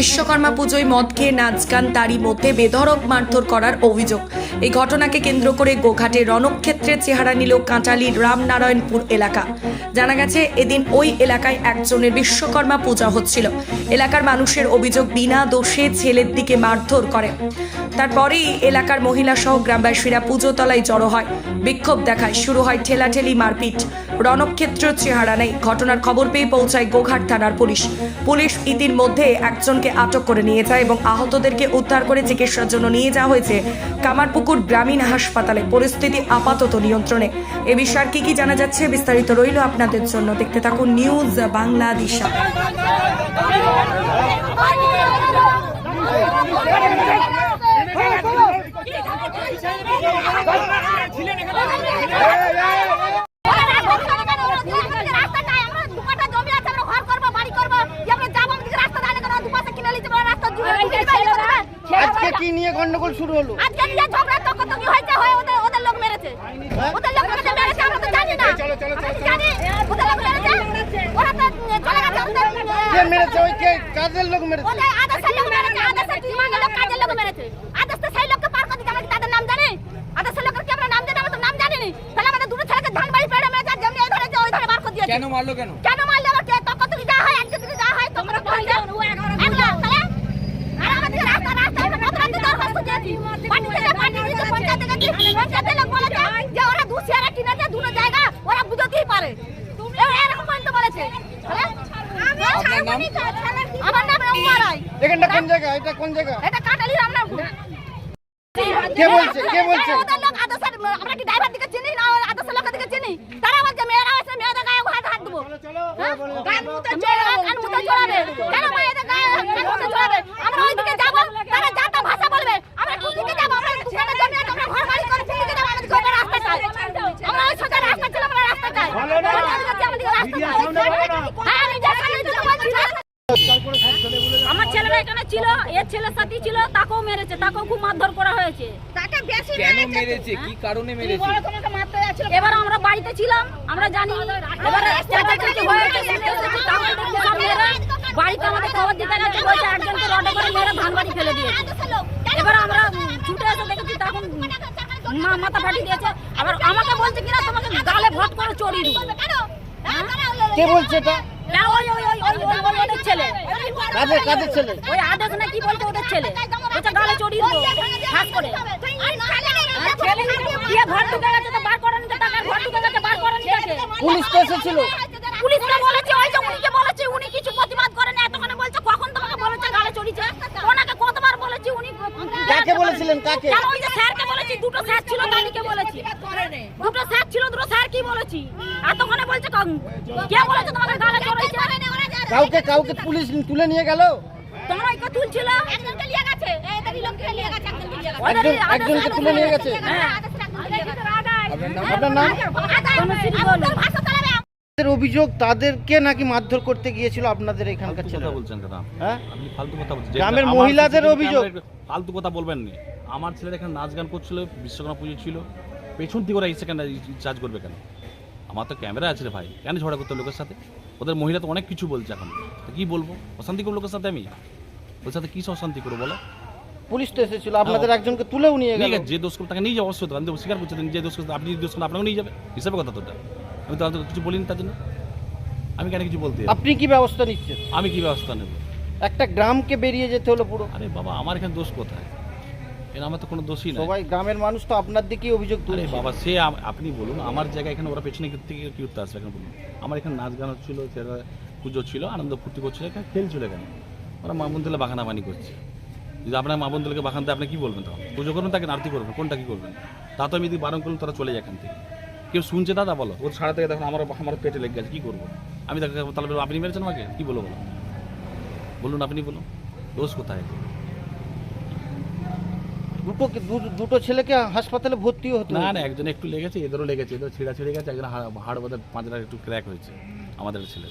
বিশ্বকর্মা পুজোয় মদ খেয়ে নাচ গান তারই মধ্যে বেধড়ক মারধর করার অভিযোগ। এই ঘটনাকে কেন্দ্র করে গোঘাটে রণক্ষেত্রের চেহারা নিল কাঁটালির রামনারায়ণপুর এলাকা। জানা গেছে, এদিন ওই এলাকায় একজনের বিশ্বকর্মা পূজা হচ্ছিল। এলাকার মানুষের অভিযোগ, বিনা দোষে ছেলের দিকে মারধর করে। তারপরেই এলাকার মহিলা সহ গ্রামবাসীরা পুজোতলায় জড়ো হয়। বিক্ষোভ দেখায়, শুরু হয় ঠেলাঠেলি মারপিট। রণক্ষেত্র চেহারা নেই ঘটনার খবর পেয়ে পৌঁছায় গোঘাট থানার পুলিশ পুলিশ ইতিমধ্যে একজনকে আটক করে নিয়ে যায় এবং আহতদেরকে উদ্ধার করে চিকিৎসার জন্য নিয়ে যাওয়া হয়েছে কামারপুকুর গ্রামীণ হাসপাতালে পরিস্থিতি আপাতত নিয়ন্ত্রণে এ বিষয়ে কি কি জানা যাচ্ছে বিস্তারিত রইল আপনাদের জন্য দেখতে থাকুন নিউজ বাংলাদেশা আজকে কি নিয়ে গন্ডগোল শুরু হলো? আজকে নিয়ে ঝগড়া তকতকি হয়েছে? হয় ওদের ওদের লোক মেরেছে। ওদের লোক মেরেছে মেরেছে আমরা তো জানি না। আমরা তো জানি ওদের লোক মেরেছে। ওরা তো চলে গেছে ওদের কে মেরেছে? ওই কে? কাজের লোক মেরেছে? ওদের আদাসের লোক মেরেছে আদাসের টিমাঙ্গের লোক কাজের লোক মেরেছে। আদাস তো সেই লোককে পার করে দিতে আমরা কি তাদের নাম জানি? আদাসের লোকের কি আমরা নাম জানি? আমরা তো নাম জানি নি তাহলে আমাদের দুটো ছেলেকে ধান বাড়ি পেড়ে মেরেছে আর যেমনি এই ধরে ওই ধরে বার করে দিয়েছে। কেন মারলো কেন? কেন মারলে আবার কে তকতকি যা হয় একদিন যদি যা হয় তখন তো হয়ে যায় একদম তাহলে আর আমাদের রাস্তা রাস্তা আমরা কত রাতে দরখাস্ত দিয়েছি পার্টি থেকে পার্টি থেকে পঞ্চায়েত থেকে পঞ্চায়েতের লোক বলেছে যে ওরা দু শেয়ারে কিনেছে দুটো জায়গা ওরা বুঝতেই পারে এ- এরকম পর্যন্ত বলেছে তাহলে? আপনার নাম? আমার নাম রম্মা রায় এখানটা কোন জায়গা? এটা কোন জায়গা? এটা কাটালি রামনাথপুর কে বলছে? কে বলছে? আমরা কি ড্রাইভার দিকে চিনি না আদর্শের লোকের দিকে চিনি তারা বলছে মেয়েরা এসে মেয়েদের গায়ে হাত হাত দেবো হ্যাঁ? কান মুতে চড়াবে কান মুতে চড়াবে কেন মেয়েদের গায়ে কান মুতে চড়াবে আমরা ওইদিকে যাব তারা যা তা ভাষা বলবে আমরা কোন দিকে যাব আমরা দোকানে জমি আছে আমরা ঘর বাড়ি করে কোন দিকে যাব আমাদের ঘরে রাস্তা চাই আমরা ওই সোজা রাস্তা ছিল আমরা রাস্তা চাই আমাদের কাছে আমাদের রাস্তা চাই হ্যাঁ আমি যা সামনে দিতে বলছি না আমার ছেলেরা এখানে ছিল এর ছেলের সাথে ছিল তাকেও মেরেছে তাকেও খুব মারধর করা হয়েছে তাকে বেশি কেন মেরেছে কি কারণে মেরেছে এবার আমরা বাড়িতে ছিলাম আমরা জানি এবার বাড়িতে আমাদের খবর দিতে গেছে বলছে একজনকে রডে করে মেরে ধান বাড়ি ফেলে দিয়েছে এবার আমরা ছুটে এসে দেখেছি তখন মা মাথা ফাটি দিয়েছে আবার আমাকে বলছে কিনা তোমাকে গালে ভট করে চড়িয়ে কে বলছে এটা ওই ওই ওই ওই ওই ছেলে কাদের কাদের ছেলে? ওই আদেশ না কি বলছে ওদের ছেলে? বলছে গালে চড়িয়ে দেবো হাত করে। দিয়ে ঘর ঢুকে গেছে তো বার করেনি তো টাকার ঘর ঢুকে গেছে বার করেনি তাকে। পুলিশ তো এসেছিল পুলিশকে বলেছে ওই যে উনিকে বলেছে উনি কিছু প্রতিবাদ করেন এতক্ষণে বলছে কখন তোমাকে বলেছে গালে চড়িয়েছে? ওনাকে কতবার বলেছি উনি কাকে বলেছিলেন কাকে? ওই যে স্যারকে বলেছি দুটো স্যার ছিল তাদেরকে বলেছি। দুটো স্যার ছিল দুটো স্যার কি বলেছি? এতক্ষণে বলছে কে বলেছে তোমাকে গালে চড়িয়েছে কাউকে কাউকে পুলিশ তুলে নিয়ে গেল? তোমরা ওইকে তুলছিল। একজনকে নিয়ে গেছে। এদেরই লোককে নিয়ে গেছে একজনকে নিয়ে গেছে। ওদেরই একজন- একজনকে তুলে নিয়ে গেছে? হ্যাঁ। আপনার নাম তাদের অভিযোগ তাদেরকে নাকি মারধর করতে গিয়েছিল আপনাদের এখানকার ফালতু ছেলে বলছেন দাদা। হ্যাঁ? আপনি ফালতু কথা বলছেন। গ্রামের মহিলাদের অভিযোগ। ফালতু কথা বলবেন না আমার ছেলের এখানে নাচ গান করছিল বিশ্বকর্মা পুজো ছিল। পেছন থেকে ওরা এই সেকেন্ড চার্জ করবে কেন? আমার তো ক্যামেরা আছে রে ভাই। কেন ঝগড়া করতে লোকের সাথে? ওদের মহিলা তো অনেক কিছু বলছে এখন। তো কি বলব? অশান্তি করব লোকের সাথে আমি? ওর সাথে কি অশান্তি করব বলো? পুলিশ তো এসেছিল আপনাদের একজনকে তুলেও নিয়ে গেল। যে দোষ করবে তাকে নিয়ে যাব অবশ্যই আমি তো স্বীকার করছি যে দোষ করতে আপনি দোষ করেন আপনাকেও নিয়ে যাবে। হিসাবে কথা তো ওটা। আমি তো কিছু বলিনি তার জন্য। আমি কেন কিছু বলতে আপনি কি ব্যবস্থা নিচ্ছেন? আমি কি ব্যবস্থা নেব? একটা গ্রামকে বেরিয়ে যেতে হলো পুরো। আরে বাবা আমার এখানে দোষ কোথায়? এর আমার তো কোনো দোষই নাই। সবাই গ্রামের মানুষ তো আপনার দিকেই অভিযোগ তুলছে। বাবা সে আম- আপনি বলুন আমার জায়গায় এখানে ওরা পেছনে থেকে কি উঠতে আসবে এখানে বলুন। আমার এখানে নাচ গান হচ্ছিল সেটা পুজো ছিল আনন্দ ফুর্তি করছিল এখানে খেলছিল এখানে। ওরা মা বন্ধুলে বাগানাবানি করছে। যদি আপনার মা বন্ধুকে বাগানতে আপনি কি বলবেন তখন? পুজো করবেন তাকে আরতি করবেন কোনটা কি করবেন? তা তো আমি যদি বারণ করলাম তারা চলে যায় এখান থেকে। কেউ শুনছে দাদা বলো। ওর সারা থেকে দেখুন আমার আমার পেটে লেগে গেছে কী করব? আমি তাকে তাহলে বলব, আপনি মেরেছেন আমাকে? কী বলো বলো? বলুন আপনি বলুন। দোষ কোথায়? দুটো দু- দুটো ছেলেকে হাসপাতালে ভর্তি হতে না না একজন একটু লেগেছে এদেরও লেগেছে এদের ছিঁড়া ছিঁড়ে গেছে একজন হাড় হাড় বোধ পাঁচটা একটু ক্র্যাক হয়েছে আমাদের ছেলে।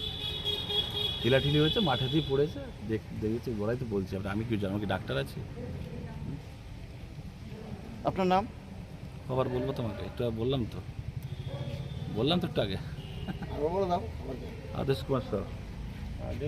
ঠিলাঠিলি হয়েছে মাঠে দিয়ে পড়েছে দেখ দেখেছি গোড়াই তো বলছি আপনি আমি কি জানি কি ডাক্তার আছি? আপনার নাম? আবার বলব তোমাকে একটু বললাম তো। বললাম তো একটু আগে। আদেশ কুমার স্যার। মালতী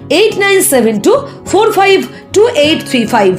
eight nine seven two four five two eight three five